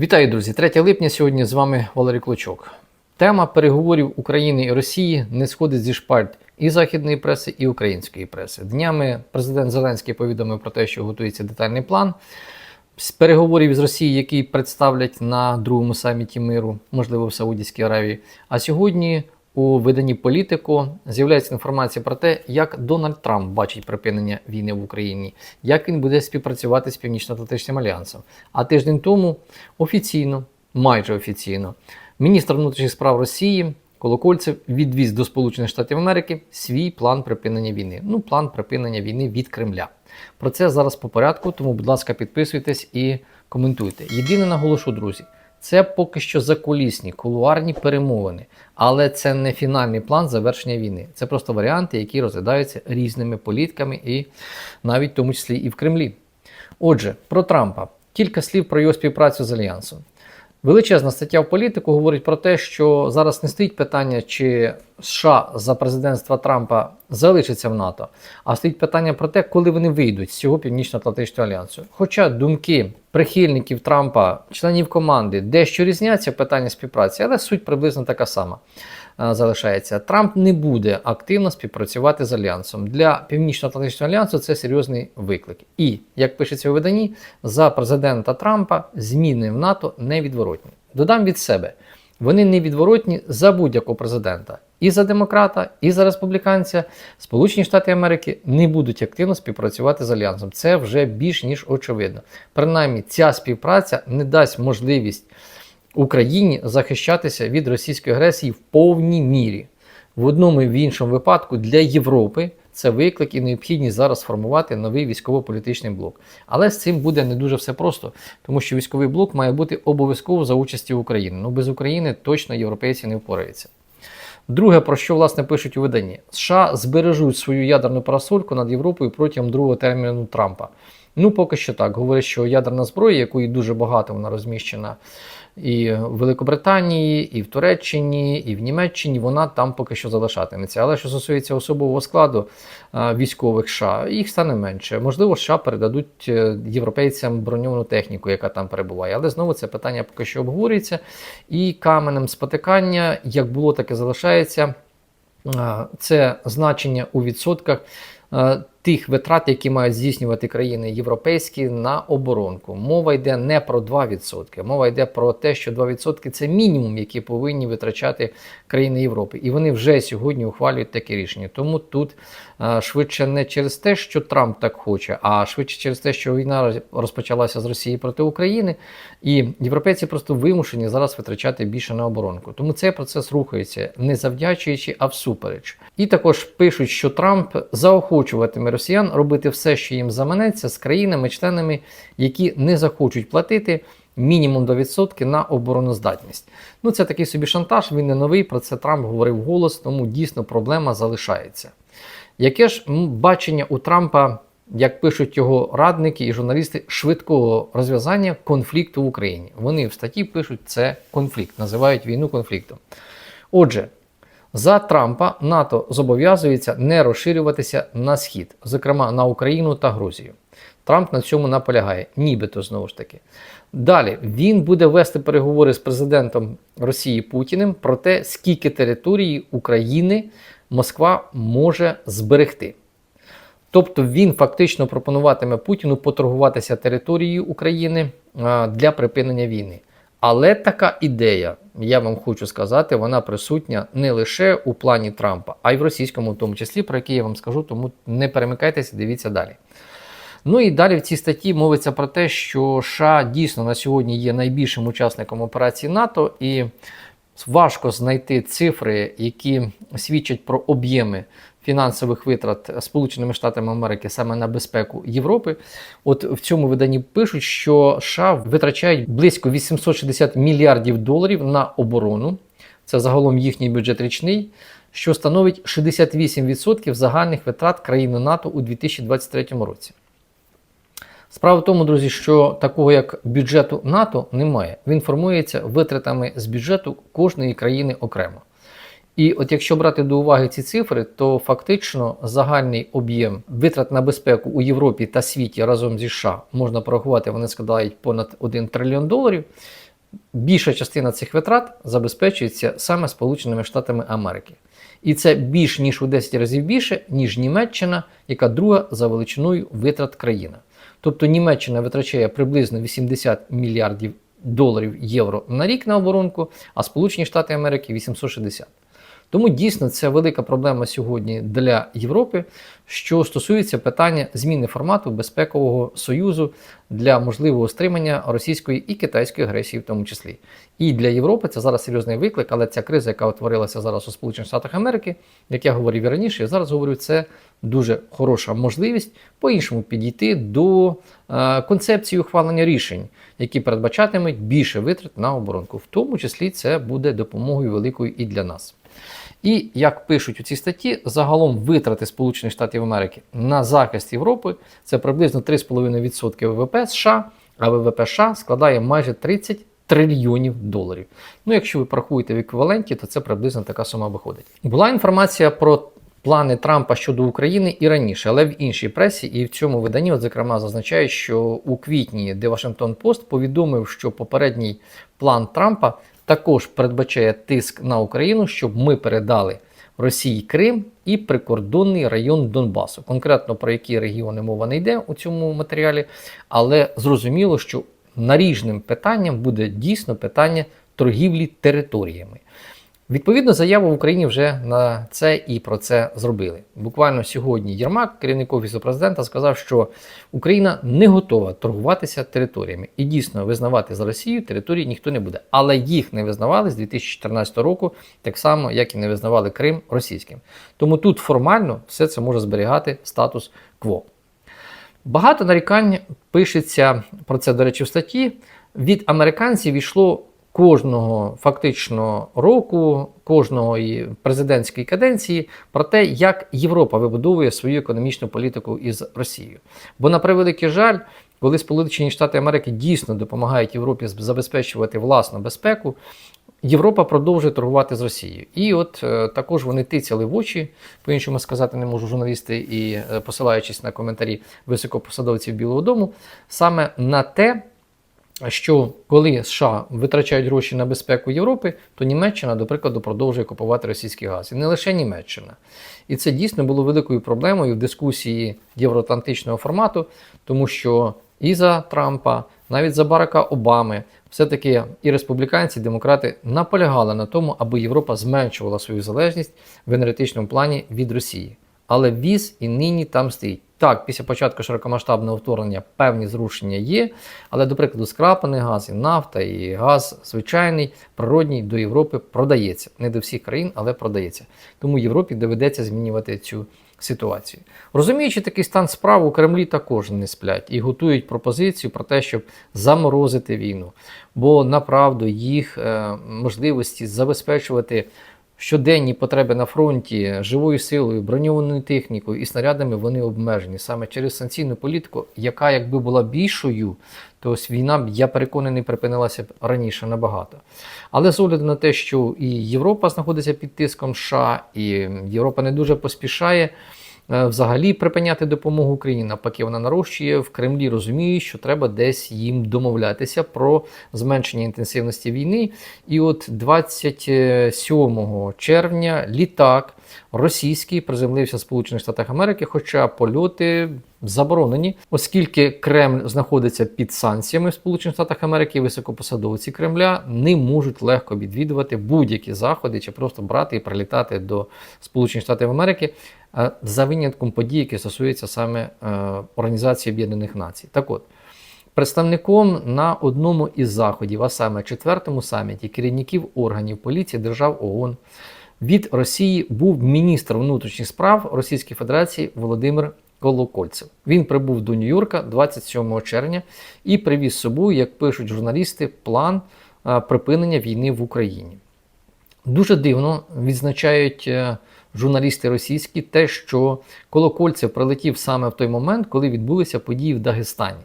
Вітаю, друзі! 3 липня сьогодні з вами Валерій Клочок. Тема переговорів України і Росії не сходить зі шпальт і західної преси, і української преси. Днями президент Зеленський повідомив про те, що готується детальний план з переговорів з Росією, який представлять на другому саміті миру, можливо, в Саудівській Аравії. А сьогодні у виданні Політико з'являється інформація про те, як Дональд Трамп бачить припинення війни в Україні, як він буде співпрацювати з Північно-Атлантичним альянсом. А тиждень тому офіційно, майже офіційно, міністр внутрішніх справ Росії Колокольцев відвіз до Сполучених Штатів Америки свій план припинення війни. Ну, план припинення війни від Кремля. Про це зараз по порядку, тому, будь ласка, підписуйтесь і коментуйте. Єдине наголошу, друзі. Це поки що закулісні, кулуарні перемовини, але це не фінальний план завершення війни. Це просто варіанти, які розглядаються різними політками і навіть в тому числі і в Кремлі. Отже, про Трампа кілька слів про його співпрацю з Альянсом. Величезна стаття в політику говорить про те, що зараз не стоїть питання, чи США за президентства Трампа залишиться в НАТО, а стоїть питання про те, коли вони вийдуть з цього північно-атлантичного альянсу. Хоча думки прихильників Трампа, членів команди, дещо різняться в питанні співпраці, але суть приблизно така сама залишається. Трамп не буде активно співпрацювати з альянсом. Для північно-атлантичного альянсу це серйозний виклик. І як пишеться у виданні, за президента Трампа зміни в НАТО невідворотні. Додам від себе. Вони невідворотні за будь-якого президента. І за демократа, і за республіканця Сполучені Штати Америки не будуть активно співпрацювати з альянсом. Це вже більш ніж очевидно. Принаймні, ця співпраця не дасть можливість Україні захищатися від російської агресії в повній мірі. В одному і в іншому випадку для Європи це виклик і необхідність зараз сформувати новий військово-політичний блок. Але з цим буде не дуже все просто, тому що військовий блок має бути обов'язково за участі України. Ну без України точно європейці не впораються. Друге, про що власне пишуть у виданні, США збережуть свою ядерну парасольку над Європою протягом другого терміну Трампа. Ну, поки що так. Говорить, що ядерна зброя, якої дуже багато вона розміщена і в Великобританії, і в Туреччині, і в Німеччині, вона там поки що залишатиметься. Але що стосується особового складу військових США, їх стане менше. Можливо, США передадуть е, європейцям броньовану техніку, яка там перебуває. Але знову це питання поки що обговорюється. І каменем спотикання, як було, так і залишається. Це значення у відсотках е, тих витрат, які мають здійснювати країни європейські на оборонку. Мова йде не про 2%, мова йде про те, що 2% це мінімум, який повинні витрачати країни Європи. І вони вже сьогодні ухвалюють таке рішення. Тому тут а, швидше не через те, що Трамп так хоче, а швидше через те, що війна розпочалася з Росії проти України, і європейці просто вимушені зараз витрачати більше на оборонку. Тому цей процес рухається не завдячуючи, а всупереч. І також пишуть, що Трамп заохочуватиме росіян робити все, що їм заманеться, з країнами-членами, які не захочуть платити мінімум 2% на обороноздатність. Ну, це такий собі шантаж, він не новий. Про це Трамп говорив голос, тому дійсно проблема залишається. Яке ж бачення у Трампа, як пишуть його радники і журналісти, швидкого розв'язання конфлікту в Україні? Вони в статті пишуть це конфлікт, називають війну конфліктом. Отже. За Трампа НАТО зобов'язується не розширюватися на схід, зокрема на Україну та Грузію. Трамп на цьому наполягає, нібито знову ж таки. Далі він буде вести переговори з президентом Росії Путіним про те, скільки території України Москва може зберегти. Тобто він фактично пропонуватиме Путіну поторгуватися територією України для припинення війни. Але така ідея, я вам хочу сказати, вона присутня не лише у плані Трампа, а й в російському, в тому числі, про який я вам скажу, тому не перемикайтеся, дивіться далі. Ну і далі в цій статті мовиться про те, що США дійсно на сьогодні є найбільшим учасником операції НАТО, і важко знайти цифри, які свідчать про об'єми фінансових витрат Сполученими Штатами Америки саме на безпеку Європи. От в цьому виданні пишуть, що США витрачають близько 860 мільярдів доларів на оборону. Це загалом їхній бюджет річний, що становить 68% загальних витрат країни НАТО у 2023 році. Справа в тому, друзі, що такого як бюджету НАТО немає. Він формується витратами з бюджету кожної країни окремо. І от якщо брати до уваги ці цифри, то фактично загальний об'єм витрат на безпеку у Європі та світі разом зі США можна порахувати, вони складають понад 1 трильйон доларів. більша частина цих витрат забезпечується саме Сполученими Штатами Америки. І це більш ніж у 10 разів більше, ніж Німеччина, яка друга за величиною витрат країна. Тобто Німеччина витрачає приблизно 80 мільярдів доларів євро на рік на оборонку, а Сполучені Штати Америки 860. Тому дійсно це велика проблема сьогодні для Європи, що стосується питання зміни формату безпекового союзу для можливого стримання російської і китайської агресії, в тому числі. І для Європи це зараз серйозний виклик, але ця криза, яка утворилася зараз у Сполучених Штатах Америки, як я говорив і раніше, я зараз говорю, це дуже хороша можливість по-іншому підійти до е, концепції ухвалення рішень, які передбачатимуть більше витрат на оборонку. В тому числі це буде допомогою великою і для нас. І як пишуть у цій статті, загалом витрати Сполучених Штатів Америки на захист Європи це приблизно 3,5% ВВП США, а ВВП США складає майже 30 трильйонів доларів. Ну, якщо ви порахуєте в еквіваленті, то це приблизно така сума виходить. Була інформація про плани Трампа щодо України і раніше, але в іншій пресі, і в цьому виданні, от, зокрема, зазначають, що у квітні The Washington Post повідомив, що попередній план Трампа також передбачає тиск на Україну, щоб ми передали Росії Крим і прикордонний район Донбасу. Конкретно про які регіони мова не йде у цьому матеріалі, але зрозуміло, що наріжним питанням буде дійсно питання торгівлі територіями. Відповідно, заяву в Україні вже на це і про це зробили. Буквально сьогодні Єрмак, керівник офісу президента, сказав, що Україна не готова торгуватися територіями і дійсно визнавати за Росією території ніхто не буде. Але їх не визнавали з 2014 року, так само як і не визнавали Крим російським. Тому тут формально все це може зберігати статус кво. Багато нарікань пишеться про це, до речі, в статті. Від американців йшло кожного фактично року, кожної президентської каденції про те, як Європа вибудовує свою економічну політику із Росією. Бо, на превеликий жаль, коли Сполучені Штати Америки дійсно допомагають Європі забезпечувати власну безпеку, Європа продовжує торгувати з Росією. І от е, також вони тицяли в очі, по-іншому сказати не можу журналісти, і е, посилаючись на коментарі високопосадовців Білого Дому, саме на те, що коли США витрачають гроші на безпеку Європи, то Німеччина, до прикладу, продовжує купувати російський газ. І не лише Німеччина. І це дійсно було великою проблемою в дискусії євроатлантичного формату, тому що і за Трампа, навіть за Барака Обами, все-таки і республіканці, і демократи наполягали на тому, аби Європа зменшувала свою залежність в енергетичному плані від Росії. Але віз і нині там стоїть. Так, після початку широкомасштабного вторгнення певні зрушення є, але, до прикладу, скрапаний газ, і нафта, і газ звичайний, природній до Європи продається. Не до всіх країн, але продається. Тому Європі доведеться змінювати цю ситуацію. Розуміючи такий стан справ, у Кремлі також не сплять і готують пропозицію про те, щоб заморозити війну. Бо направду їх е, можливості забезпечувати щоденні потреби на фронті живою силою, броньованою технікою і снарядами вони обмежені саме через санкційну політику, яка, якби була більшою, то ось війна я переконаний, припинилася б раніше набагато. Але з огляду на те, що і Європа знаходиться під тиском США, і Європа не дуже поспішає. Е, Взагалі припиняти допомогу Україні, навпаки, вона нарощує в Кремлі, розуміє, що треба десь їм домовлятися про зменшення інтенсивності війни. І от 27 червня літак російський приземлився в Сполучених Штатах Америки, хоча польоти заборонені, оскільки Кремль знаходиться під санкціями в Сполучених Штатах Америки, високопосадовці Кремля не можуть легко відвідувати будь-які заходи чи просто брати і прилітати до Сполучених Штатів Америки е, за винятком подій, які стосуються саме е, Організації Об'єднаних Націй. Так от. Представником на одному із заходів, а саме четвертому саміті керівників органів поліції держав ООН від Росії був міністр внутрішніх справ Російської Федерації Володимир Колокольцев. Він прибув до Нью-Йорка 27 червня і привіз з собою, як пишуть журналісти, план припинення війни в Україні. Дуже дивно відзначають е, журналісти російські те, що Колокольцев прилетів саме в той момент, коли відбулися події в Дагестані.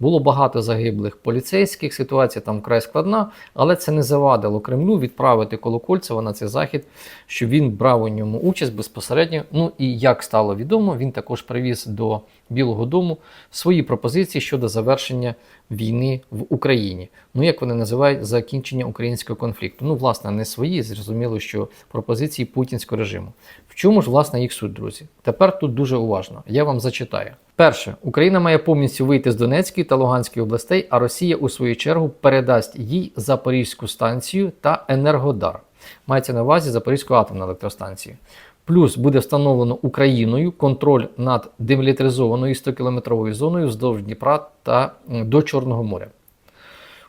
Було багато загиблих поліцейських, ситуація там вкрай складна, але це не завадило Кремлю відправити Колокольцева на цей захід, щоб він брав у ньому участь безпосередньо. Ну і як стало відомо, він також привіз до Білого Дому свої пропозиції щодо завершення війни в Україні. Ну як вони називають закінчення українського конфлікту. Ну, власне, не свої, зрозуміло, що пропозиції путінського режиму. В чому ж власне їх суть, друзі? Тепер тут дуже уважно. Я вам зачитаю. Перше, Україна має повністю вийти з Донецької та Луганської областей, а Росія у свою чергу передасть їй Запорізьку станцію та Енергодар. Мається на увазі Запорізьку атомну електростанцію. Плюс буде встановлено Україною контроль над демілітаризованою 100-кілометровою зоною вздовж Дніпра та до Чорного моря.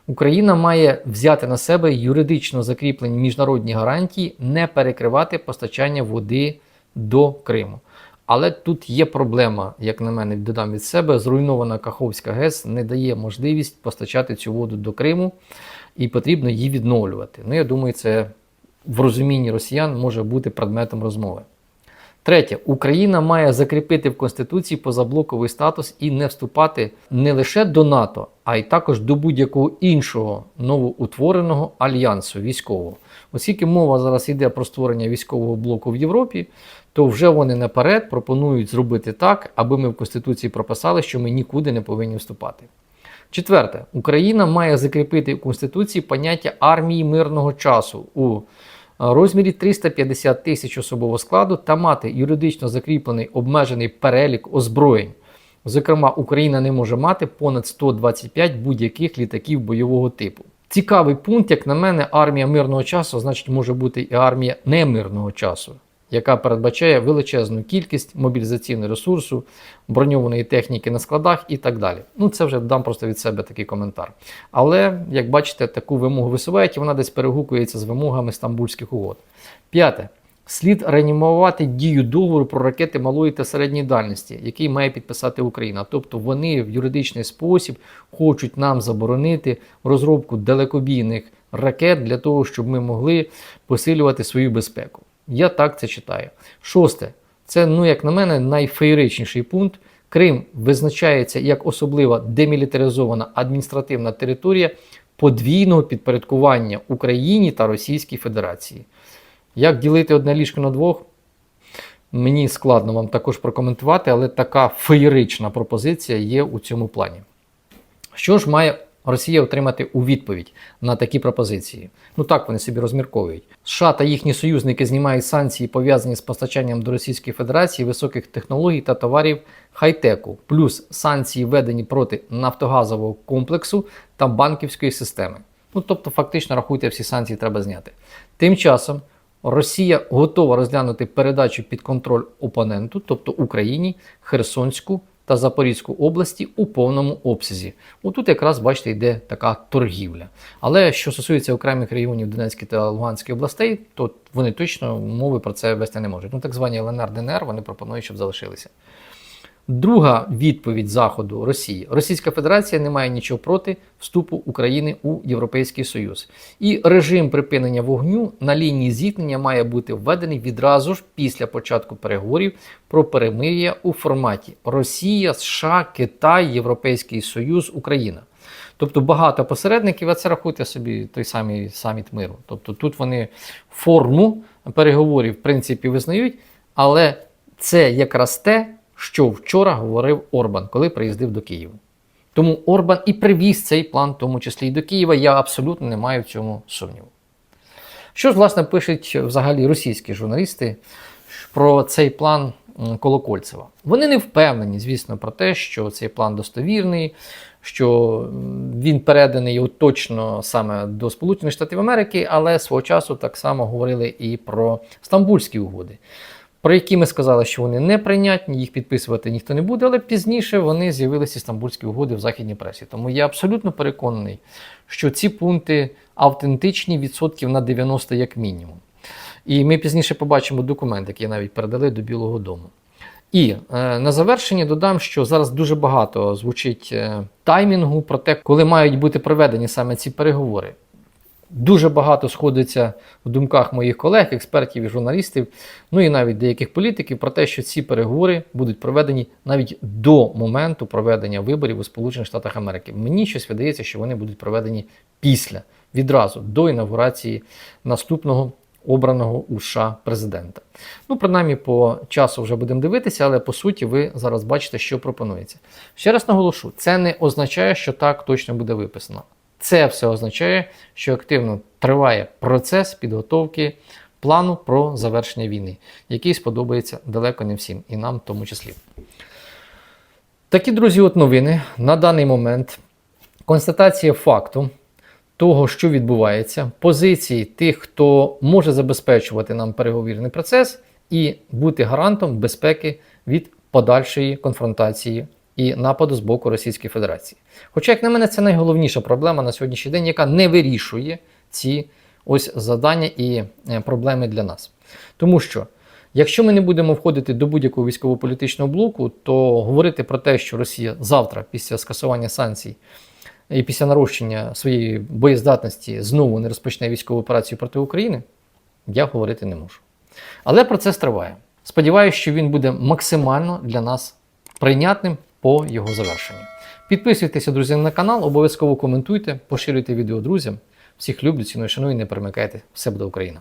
Україна має взяти на себе юридично закріплені міжнародні гарантії не перекривати постачання води до Криму. Але тут є проблема, як на мене, додам від себе. Зруйнована Каховська ГЕС не дає можливість постачати цю воду до Криму і потрібно її відновлювати. Ну, я думаю, це в розумінні росіян може бути предметом розмови. Третє, Україна має закріпити в Конституції позаблоковий статус і не вступати не лише до НАТО, а й також до будь-якого іншого новоутвореного альянсу військового. Оскільки мова зараз йде про створення військового блоку в Європі, то вже вони наперед пропонують зробити так, аби ми в Конституції прописали, що ми нікуди не повинні вступати. Четверте, Україна має закріпити в Конституції поняття армії мирного часу у розмірі 350 тисяч особового складу та мати юридично закріплений обмежений перелік озброєнь. Зокрема, Україна не може мати понад 125 будь-яких літаків бойового типу. Цікавий пункт, як на мене, армія мирного часу, значить, може бути і армія немирного часу, яка передбачає величезну кількість мобілізаційного ресурсу, броньованої техніки на складах і так далі. Ну, це вже дам просто від себе такий коментар. Але, як бачите, таку вимогу висувають, і вона десь перегукується з вимогами стамбульських угод. П'яте. Слід реанімувати дію договору про ракети малої та середньої дальності, який має підписати Україна. Тобто вони в юридичний спосіб хочуть нам заборонити розробку далекобійних ракет для того, щоб ми могли посилювати свою безпеку. Я так це читаю. Шосте. Це, ну як на мене, найфеєричніший пункт. Крим визначається як особлива демілітаризована адміністративна територія подвійного підпорядкування Україні та Російській Федерації. Як ділити одне ліжко на двох? Мені складно вам також прокоментувати, але така феєрична пропозиція є у цьому плані. Що ж має Росія отримати у відповідь на такі пропозиції? Ну так вони собі розмірковують. США та їхні союзники знімають санкції, пов'язані з постачанням до Російської Федерації високих технологій та товарів хай-теку, плюс санкції введені проти нафтогазового комплексу та банківської системи. Ну тобто, фактично рахуйте, всі санкції треба зняти. Тим часом Росія готова розглянути передачу під контроль опоненту, тобто Україні, Херсонську та Запорізьку області у повному обсязі. Отут якраз бачите, йде така торгівля. Але що стосується окремих регіонів Донецької та Луганської областей, то вони точно мови про це вести не можуть. Ну так звані ЛНР ДНР вони пропонують, щоб залишилися. Друга відповідь Заходу Росії. Російська Федерація не має нічого проти вступу України у Європейський Союз. І режим припинення вогню на лінії зіткнення має бути введений відразу ж після початку переговорів про перемир'я у форматі Росія, США, Китай, Європейський Союз, Україна. Тобто багато посередників, а це рахуйте собі той самий саміт миру. Тобто тут вони форму переговорів в принципі визнають, але це якраз те що вчора говорив Орбан, коли приїздив до Києва. Тому Орбан і привіз цей план, в тому числі і до Києва. Я абсолютно не маю в цьому сумніву. Що ж, власне, пишуть взагалі російські журналісти про цей план Колокольцева? Вони не впевнені, звісно, про те, що цей план достовірний, що він переданий точно саме до Сполучених Штатів Америки, але свого часу так само говорили і про Стамбульські угоди про які ми сказали, що вони не прийнятні, їх підписувати ніхто не буде, але пізніше вони з'явилися Стамбульські угоди в західній пресі. Тому я абсолютно переконаний, що ці пункти автентичні відсотків на 90 як мінімум. І ми пізніше побачимо документ, який навіть передали до Білого Дому. І е, на завершення додам, що зараз дуже багато звучить е, таймінгу про те, коли мають бути проведені саме ці переговори. Дуже багато сходиться в думках моїх колег, експертів і журналістів, ну і навіть деяких політиків про те, що ці переговори будуть проведені навіть до моменту проведення виборів у Сполучених Штатах Америки. Мені щось видається, що вони будуть проведені після, відразу до інаугурації наступного обраного у США президента. Ну, принаймні, по часу вже будемо дивитися, але по суті, ви зараз бачите, що пропонується. Ще раз наголошу, це не означає, що так точно буде виписано. Це все означає, що активно триває процес підготовки плану про завершення війни, який сподобається далеко не всім, і нам в тому числі. Такі, друзі, от новини на даний момент. Констатація факту того, що відбувається, позиції тих, хто може забезпечувати нам переговірний процес і бути гарантом безпеки від подальшої конфронтації і нападу з боку Російської Федерації. Хоча, як на мене, це найголовніша проблема на сьогоднішній день, яка не вирішує ці ось завдання і е, проблеми для нас. Тому що, якщо ми не будемо входити до будь-якого військово-політичного блоку, то говорити про те, що Росія завтра, після скасування санкцій і після нарощення своєї боєздатності знову не розпочне військову операцію проти України, я говорити не можу. Але процес триває. Сподіваюся, що він буде максимально для нас прийнятним по його завершенню. Підписуйтеся, друзі, на канал, обов'язково коментуйте, поширюйте відео друзям. Всіх люблю, ціную, шаную, не перемикайте. Все буде Україна!